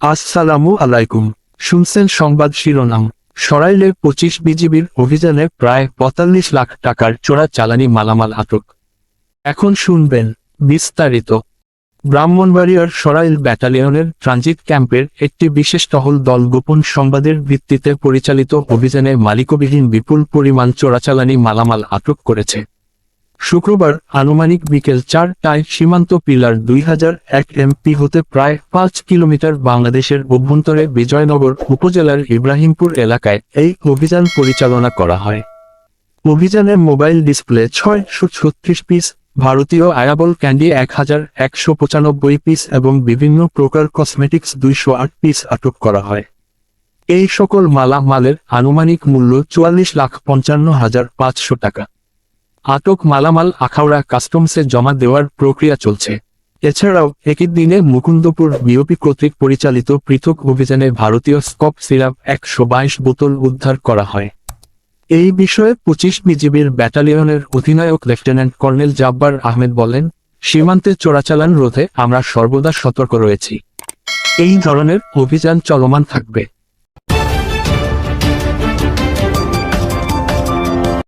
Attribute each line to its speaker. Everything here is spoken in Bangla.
Speaker 1: আসসালামু আলাইকুম। শুনছেন সংবাদ শিরোনাম। সরাইলে পঁচিশ বিজিবির অভিযানে প্রায় পঁয়তাল্লিশ লাখ টাকার চোরা চালানি মালামাল আটক। এখন শুনবেন বিস্তারিত। ব্রাহ্মণবাড়িয়ার সরাইল ব্যাটালিয়নের ট্রানজিট ক্যাম্পের একটি বিশেষ টহল দল গোপন সংবাদের ভিত্তিতে পরিচালিত অভিযানে মালিকবিহীন বিপুল পরিমাণ চোরাচালানি মালামাল আটক করেছে। শুক্রবার আনুমানিক বিকেল চারটায় সীমান্ত পিলার দুই হাজার এক এমপি হতে প্রায় পাঁচ কিলোমিটার বাংলাদেশের অভ্যন্তরে বিজয়নগর উপজেলার ইব্রাহিমপুর এলাকায় এই অভিযান পরিচালনা করা হয়। অভিযানে মোবাইল ডিসপ্লে ছয়শো ছত্রিশ পিস, ভারতীয় আয়াবল ক্যান্ডি এক হাজার একশো পঁচানব্বই পিস এবং বিভিন্ন প্রকার কসমেটিক্স দুইশো আট পিস আটক করা হয়। এই সকল মালা মালের আনুমানিক মূল্য চুয়াল্লিশ লাখ পঞ্চান্ন হাজার পাঁচশো টাকা। আটক মালামাল আখাউড়া কাস্টমসে জমা দেওয়ার প্রক্রিয়া চলছে। এছাড়াও, একই দিনে মুকুন্দপুর বিওপি কর্তৃক পরিচালিত পৃথক অভিযানে ভারতীয় স্কপ সিরাপ একশো বাইশ বোতল উদ্ধার করা হয়। এই বিষয়ে পঁচিশ বিজিবির ব্যাটালিয়নের অধিনায়ক লেফটেন্যান্ট কর্নেল জাব্বার আহমেদ বলেন, সীমান্তে চোরাচালান রোধে আমরা সর্বদা সতর্ক রয়েছি। এই ধরনের অভিযান চলমান থাকবে।